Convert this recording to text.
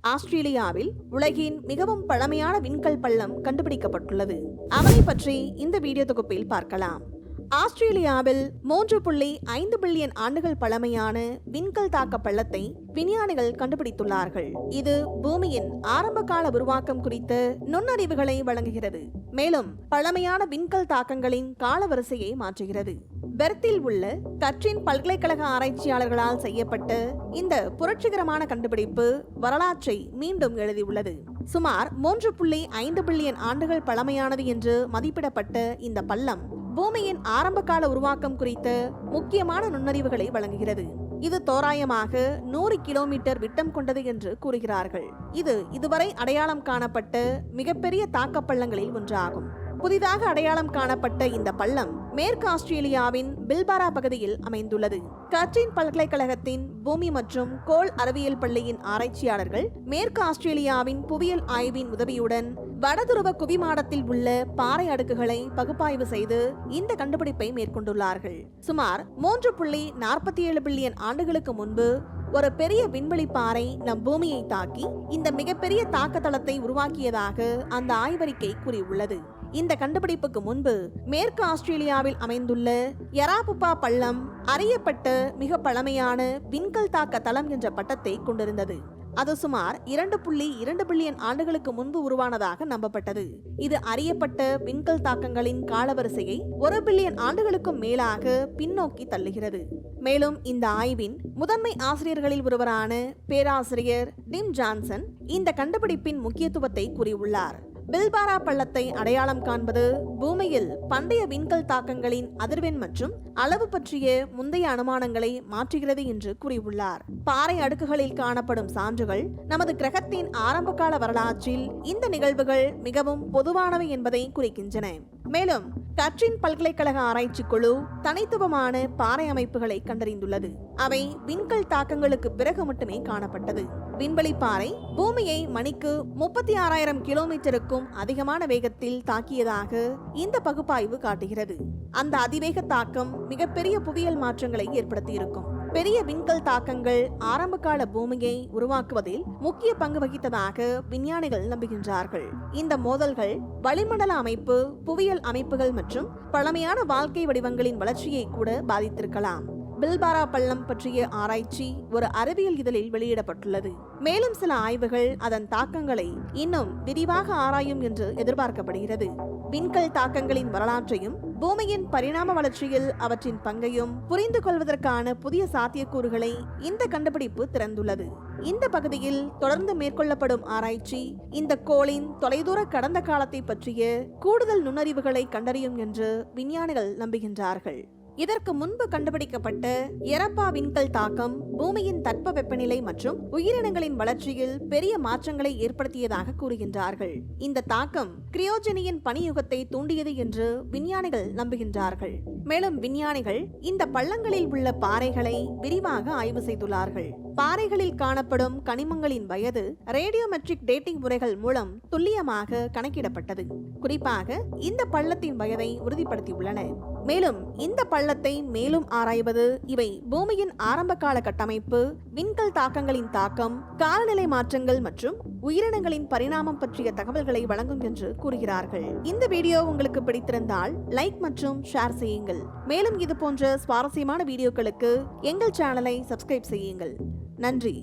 ஆஸ்திரேலியாவில் உலகின் மிகவும் பழமையான விண்கல் பள்ளம் கண்டுபிடிக்கப்பட்டுள்ளது. அவனை பற்றி இந்த வீடியோ தொகுப்பில் பார்க்கலாம். ஆஸ்திரேலியாவில் மூன்று புள்ளி ஐந்து பில்லியன் ஆண்டுகள் பழமையான விண்கல் தாக்க பள்ளத்தை விஞ்ஞானிகள் கண்டுபிடித்துள்ளார்கள். இது பூமியின் ஆரம்ப கால உருவாக்கம் குறித்த நுண்ணறிவுகளை வழங்குகிறது. மேலும் பழமையான விண்கல் தாக்கங்களின் காலவரிசையை மாற்றுகிறது. பெர்த்தில் உள்ள கற்றின் பல்கலைக்கழக ஆராய்ச்சியாளர்களால் செய்யப்பட்ட இந்த புரட்சிகரமான கண்டுபிடிப்பு வரலாற்றை மீண்டும் எழுதியுள்ளது. சுமார் மூன்று புள்ளி ஐந்து பில்லியன் ஆண்டுகள் பழமையானது என்று மதிப்பிடப்பட்ட இந்த பள்ளம் பூமியின் ஆரம்பகால உருவாக்கம் குறித்த முக்கியமான நுண்ணறிவுகளை வழங்குகிறது. இது தோராயமாக நூறு கிலோமீட்டர் விட்டம் கொண்டது என்று கூறுகிறார்கள். இது இதுவரை அடையாளம் காணப்பட்ட மிகப்பெரிய தாக்கப்பள்ளங்களில் ஒன்றாகும். புதிதாக அடையாளம் காணப்பட்ட இந்த பள்ளம் மேற்கு ஆஸ்திரேலியாவின் பில்பாரா பகுதியில் அமைந்துள்ளது. கச்சின் பல்கலைக்கழகத்தின் பூமி மற்றும் கோள் அறிவியல் பள்ளியின் ஆராய்ச்சியாளர்கள் மேற்கு ஆஸ்திரேலியாவின் புவியியல் ஆய்வின் உதவியுடன் வடதுருவ குவிமாடத்தில் உள்ள பாறை அடுக்குகளை பகுப்பாய்வு செய்து இந்த கண்டுபிடிப்பை மேற்கொண்டுள்ளார்கள். சுமார் மூன்று புள்ளி நாற்பத்தி ஏழு பில்லியன் ஆண்டுகளுக்கு முன்பு ஒரு பெரிய விண்வெளி பாறை நம் பூமியை தாக்கி இந்த மிகப்பெரிய தாக்கத்தளத்தை உருவாக்கியதாக அந்த ஆய்வறிக்கை கூறியுள்ளது. இந்த கண்டுபிடிப்புக்கு முன்பு மேற்கு ஆஸ்திரேலியாவில் அமைந்துள்ள யராபுப்பா பள்ளம் அறியப்பட்ட மிக பழமையான விண்கல் தாக்க தளம் என்ற பட்டத்தை கொண்டிருந்தது. அது சுமார் இரண்டு புள்ளி இரண்டு பில்லியன் ஆண்டுகளுக்கு முன்பு உருவானதாக நம்பப்பட்டது. இது அறியப்பட்ட விண்கல் தாக்கங்களின் காலவரிசையை ஒரு பில்லியன் ஆண்டுகளுக்கும் மேலாக பின்னோக்கி தள்ளுகிறது. மேலும் இந்த ஆய்வின் முதன்மை ஆசிரியர்களில் ஒருவரான பேராசிரியர் டிம் ஜான்சன் இந்த கண்டுபிடிப்பின் முக்கியத்துவத்தை கூறியுள்ளார். பில்பாரா பள்ளத்தை அடையாளம் காண்பது பூமியில் பண்டைய விண்கல் தாக்கங்களின் அதிர்வெண் மற்றும் அளவு பற்றிய முந்தைய அனுமானங்களை மாற்றுகிறது என்று கூறியுள்ளார். பாறை அடுக்குகளில் காணப்படும் சான்றுகள் நமது கிரகத்தின் ஆரம்பகால வரலாற்றில் இந்த நிகழ்வுகள் மிகவும் பொதுவானவை என்பதை குறிக்கின்றன. மேலும் கற்றின் பல்கலைக்கழக ஆராய்ச்சி குழு தனித்துவமான பாறை அமைப்புகளை கண்டறிந்துள்ளது. அவை விண்கல் தாக்கங்களுக்கு பிறகு மட்டுமே காணப்பட்டது. விண்வெளி பாறை பூமியை மணிக்கு முப்பத்தி ஆறாயிரம் கிலோமீட்டருக்கும் அதிகமான வேகத்தில் தாக்கியதாக இந்த பகுப்பாய்வு காட்டுகிறது. அந்த அதிவேக தாக்கம் மிகப்பெரிய புவியியல் மாற்றங்களை ஏற்படுத்தியிருக்கும். பெரிய விண்கல் தாக்கங்கள் ஆரம்பகால பூமியை உருவாக்குவதில் முக்கிய பங்கு வகித்ததாக விஞ்ஞானிகள் நம்புகின்றார்கள். இந்த மோதல்கள் வளிமண்டல அமைப்பு புவியியல் அமைப்புகள் மற்றும் பழமையான வாழ்க்கை வடிவங்களின் வளர்ச்சியை கூட பாதித்திருக்கலாம். பில்பாரா பள்ளம் பற்றிய ஆராய்ச்சி ஒரு அறிவியல் இதழில் வெளியிடப்பட்டுள்ளது. மேலும் சில ஆய்வுகள் அதன் தாக்கங்களை இன்னும் விரிவாக ஆராயும் என்று எதிர்பார்க்கப்படுகிறது. விண்கல் தாக்கங்களின் வரலாற்றையும் பூமியின் பரிணாம வளர்ச்சியில் அவற்றின் பங்கையும் புரிந்து கொள்வதற்கான புதிய சாத்தியக்கூறுகளை இந்த கண்டுபிடிப்பு திறந்துள்ளது. இந்த பகுதியில் தொடர்ந்து மேற்கொள்ளப்படும் ஆராய்ச்சி இந்த கோளின் தொலைதூர கடந்த காலத்தை பற்றிய கூடுதல் நுண்ணறிவுகளை கண்டறியும் என்று விஞ்ஞானிகள் நம்புகின்றார்கள். இதற்கு முன்பு கண்டுபிடிக்கப்பட்ட எரப்பா விண்கல் தாக்கம் பூமியின் தட்ப வெப்பநிலை மற்றும் உயிரினங்களின் வளர்ச்சியில் பெரிய மாற்றங்களை ஏற்படுத்தியதாக கூறுகின்றார்கள். இந்த தாக்கம் கிரியோஜெனியின் பனியுகத்தை தூண்டியது என்று விஞ்ஞானிகள் நம்புகின்றார்கள். மேலும் விஞ்ஞானிகள் இந்த பள்ளங்களில் உள்ள பாறைகளை விரிவாக ஆய்வு செய்துள்ளார்கள். பாறைகளில் காணப்படும் கனிமங்களின் வயது ரேடியோமெட்ரிக் டேட்டிங் முறைகள் மூலம் துல்லியமாக கணக்கிடப்பட்டது. குறிப்பாக இந்த பள்ளத்தின் வயதை உறுதிப்படுத்தியுள்ளன. மேலும் இந்த பள்ளத்தை மேலும் ஆராய்வது இவை பூமியின் ஆரம்ப கால கட்டமைப்பு விண்கல் தாக்கங்களின் தாக்கம் காலநிலை மாற்றங்கள் மற்றும் உயிரினங்களின் பரிணாமம் பற்றிய தகவல்களை வழங்கும் என்று கூறுகிறார்கள். இந்த வீடியோ உங்களுக்கு பிடித்திருந்தால் லைக் மற்றும் ஷேர் செய்யுங்கள். மேலும் இது போன்ற சுவாரஸ்யமான வீடியோக்களுக்கு எங்கள் சேனலை சப்ஸ்கிரைப் செய்யுங்கள். நன்றி.